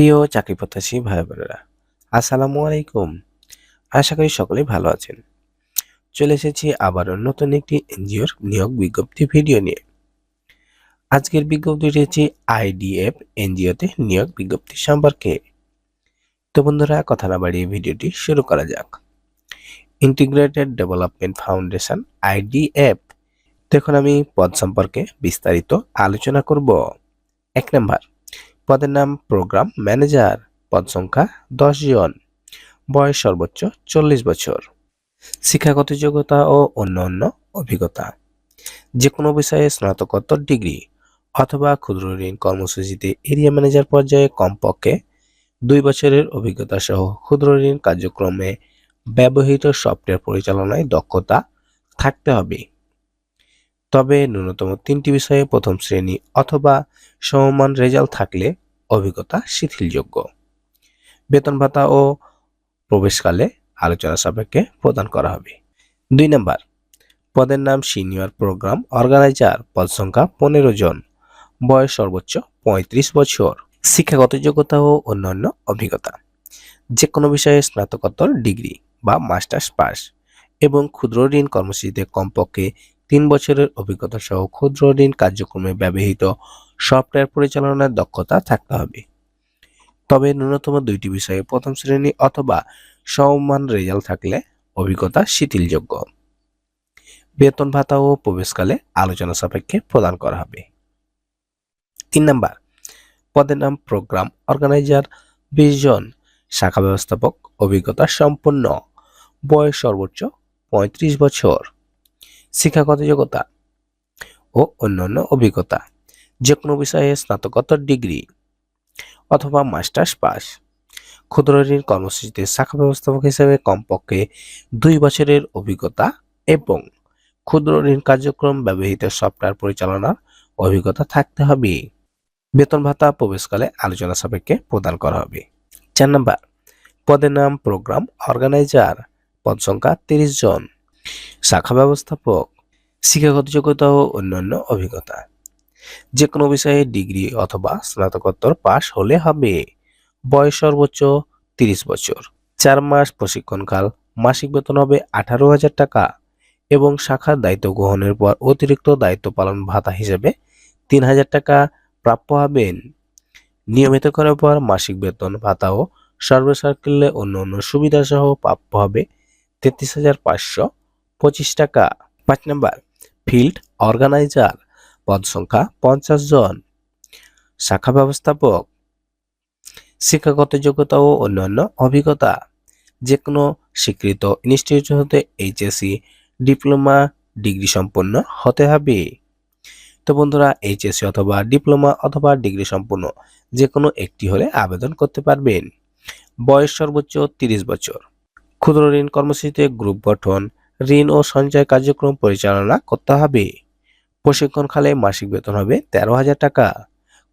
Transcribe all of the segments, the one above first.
প্রিয় চাকরি প্রত্যাশী ভাই বোনেরা, আসসালামু আলাইকুম। আশা করি সকলেই ভালো আছেন। চলে এসেছি আবারও নতুন একটি এনজিওর নিয়োগ বিজ্ঞপ্তি ভিডিও নিয়ে। আজকের বিজ্ঞপ্তিটি হচ্ছে আইডিএফ এনজিওতে নিয়োগ বিজ্ঞপ্তি সম্পর্কে। তো বন্ধুরা, কথা না বাড়িয়ে ভিডিওটি শুরু করা যাক। Integrated development foundation IDF. দেখুন, আমি পদ সম্পর্কে বিস্তারিত আলোচনা করব। এক নম্বর পদের নাম প্রোগ্রাম ম্যানেজার পদ সংখ্যা দশ জন। বয়স সর্বোচ্চ চল্লিশ বছর। শিক্ষাগত যোগ্যতা ও অন্যান্য অভিজ্ঞতা। যে কোনো বিষয়ে স্নাতকোত্তর ডিগ্রি অথবা ক্ষুদ্র ঋণ কর্মসূচিতে এরিয়া ম্যানেজার পর্যায়ে কমপক্ষে দুই বছরের অভিজ্ঞতা সহ ক্ষুদ্র ঋণ কার্যক্রমে ব্যবহৃত সফটওয়্যার পরিচালনায় দক্ষতা থাকতে হবে। তবে ন্যূনতম তিনটি বিষয়ে প্রথম শ্রেণি অথবা সমমান রেজাল্ট থাকলে অভিজ্ঞতা শিথিলযোগ্য। বেতন ভাতা ও প্রবেশকালে আলোচনা সাপেক্ষে প্রদান করা হবে। দুই নাম্বার, পদের নাম সিনিয়র প্রোগ্রাম অর্গানাইজার, পদ সংখ্যা পনেরো জন, বয়স সর্বোচ্চ পঁয়ত্রিশ বছর, শিক্ষাগত যোগ্যতা ও অন্যান্য অভিজ্ঞতা যে কোনো বিষয়ে স্নাতকোত্তর ডিগ্রি বা মাস্টার্স পাস এবং ক্ষুদ্র ঋণ কর্মসূচিতে কমপক্ষে তিন বছরের অভিজ্ঞতা সহ ক্ষুদ্র ঋণ কার্যক্রমে ব্যবহৃত সফটওয়্যার পরিচালনার দক্ষতা থাকতে হবে। তবে ন্যূনতম দুইটি বিষয়ে প্রথম শ্রেণি অথবা সমমান রেজাল্ট থাকলে অভিজ্ঞতা শিথিলযোগ্য। বেতন ভাতা ও প্রবেশকালে আলোচনা সাপেক্ষে প্রদান করা হবে। তিন নাম্বার, পদের নাম প্রোগ্রাম অর্গানাইজার। বিশ জন শাখা ব্যবস্থাপক, অভিজ্ঞতা সম্পন্ন। বয়স সর্বোচ্চ পঁয়ত্রিশ বছর। শিক্ষাগত যোগ্যতা ও অন্যান্য অভিজ্ঞতা। যে কোনো বিষয়ে স্নাতকোত্তর ডিগ্রি অথবা মাস্টার্স পাস। ক্ষুদ্র ঋণ কর্মসূচিতে শাখা ব্যবস্থাপক হিসেবে কমপক্ষে দুই বছরের অভিজ্ঞতা এবং ক্ষুদ্র ঋণ কার্যক্রম ব্যবহৃত সফটওয়্যার পরিচালনার অভিজ্ঞতা থাকতে হবে। বেতন ভাতা প্রবেশকালে আলোচনা সাপেক্ষে প্রদান করা হবে। চার নম্বর, পদের নাম, প্রোগ্রাম অর্গানাইজার। পদ সংখ্যা তিরিশ জন। শাখা ব্যবস্থাপক, শিক্ষাগত যোগ্যতা ও অন্যান্য অভিজ্ঞতা। যে কোনো বিষয়ে ডিগ্রি অথবা স্নাতকোত্তর পাশ হলে হবে। বয়স সর্বোচ্চ তিরিশ বছর। চার মাস প্রশিক্ষণকাল, মাসিক বেতন হবে আঠারো হাজার টাকা এবং শাখার দায়িত্ব গ্রহণের পর অতিরিক্ত দায়িত্ব পালন ভাতা হিসেবে তিন হাজার টাকা প্রাপ্য হবেন। নিয়মিত করার পর মাসিক বেতন ভাতা ও সর্বসার্কেলে অন্য অন্য সুবিধা সহ প্রাপ্য হবে। তেত্রিশ হাজার পাঁচশো পঁচিশ টাকা। পাঁচ নম্বর ফিল্ড অর্গানাইজার পদ সংখ্যা পঞ্চাশ জন। শাখা ব্যবস্থাপক, শিক্ষাগত যোগ্যতা ও অন্যান্য অভিজ্ঞতা। যে কোনো স্বীকৃত ইনস্টিটিউট হতে এইচএসসি ডিপ্লোমা ডিগ্রি সম্পন্ন হতে হবে। তো বন্ধুরা এইচএসসি অথবা ডিপ্লোমা অথবা ডিগ্রি সম্পন্ন যে কোনো একটি হলে আবেদন করতে পারবেন। বয়স সর্বোচ্চ তিরিশ বছর। ক্ষুদ্র ঋণ কর্মসূচিতে গ্রুপ গঠন ঋণ ও সঞ্চয় কার্যক্রম পরিচালনা করতে হবে। প্রশিক্ষণকালে মাসিক বেতন হবে তেরো হাজার টাকা।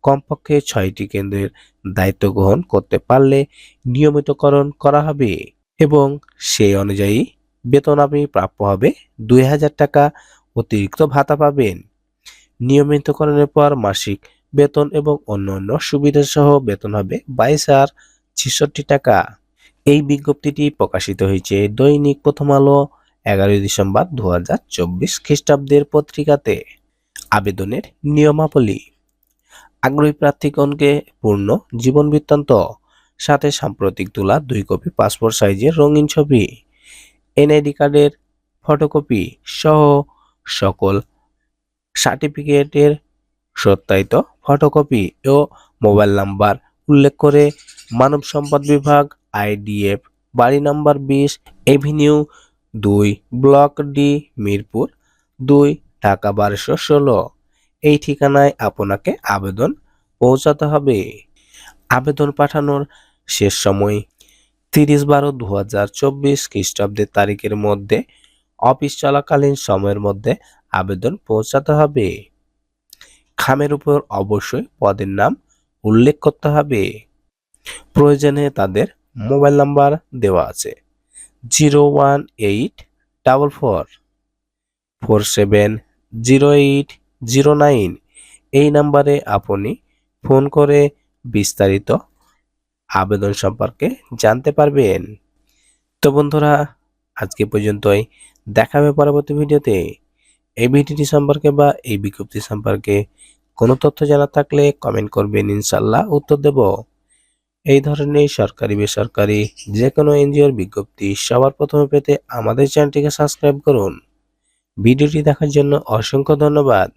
কমপক্ষে ছয়টি কেন্দ্রের দায়িত্ব গ্রহণ করতে পারলে নিয়মিতকরণ করা হবে এবং সেই অনুযায়ী বেতন আপনি প্রাপ্য হবে দুই হাজার টাকা অতিরিক্ত ভাতা পাবেন। নিয়মিতকরণের পর মাসিক বেতন এবং অন্যান্য সুবিধা সহ বেতন হবে বাইশ হাজার ছেষট্টি টাকা। এই বিজ্ঞপ্তিটি প্রকাশিত হয়েছে দৈনিক প্রথম আলো এগারোই ডিসেম্বর দু হাজার চব্বিশ খ্রিস্টাব্দের পত্রিকাতে আবেদনের নিয়মাবলী। আগ্রহী প্রার্থীগণকে পূর্ণ জীবন বৃত্তান্ত, সাথে সাম্প্রতিক তোলা দুই কপি পাসপোর্ট সাইজের রঙিন ছবি, এনআইডি কার্ডের ফটোকপি সহ সকল সার্টিফিকেটের সত্যায়িত ফটোকপি ও মোবাইল নাম্বার উল্লেখ করে মানব সম্পদ বিভাগ, আইডিএফ, বাড়ি নাম্বার বিশ, এভিনিউ দুই ব্লক ডি, মিরপুর। দুই, ঢাকা বারোশো ষোলো। এই ঠিকানায় আপনাকে আবেদন পৌঁছাতে হবে। আবেদন পাঠানোর শেষ সময় তিরিশ বারো দু হাজার চব্বিশ খ্রিস্টাব্দের তারিখের মধ্যে অফিস চলাকালীন সময়ের মধ্যে আবেদন পৌঁছাতে হবে। খামের উপর অবশ্যই পদের নাম উল্লেখ করতে হবে। প্রয়োজনে তাদের মোবাইল নাম্বার দেওয়া আছে। Zero one eight double four four seven zero eight zero nine. এই নাম্বারে আপনি ফোন করে বিস্তারিত আবেদন সম্পর্কে জানতে পারবেন। তো বন্ধুরা, আজকে পর্যন্তই। দেখা হবে পরবর্তী ভিডিওতে। এই ভিডিওটি সম্পর্কে বা এই বিজ্ঞপ্তি সম্পর্কে কোনো তথ্য জানা থাকলে কমেন্ট করবেন ইনশাল্লাহ উত্তর দেব। এই ধরনের সরকারি, বেসরকারি যে কোনো এনজিওর বিজ্ঞপ্তি সবার প্রথমে পেতে আমাদের চ্যানেলটিকে সাবস্ক্রাইব করুন। ভিডিওটি দেখার জন্য অসংখ্য ধন্যবাদ।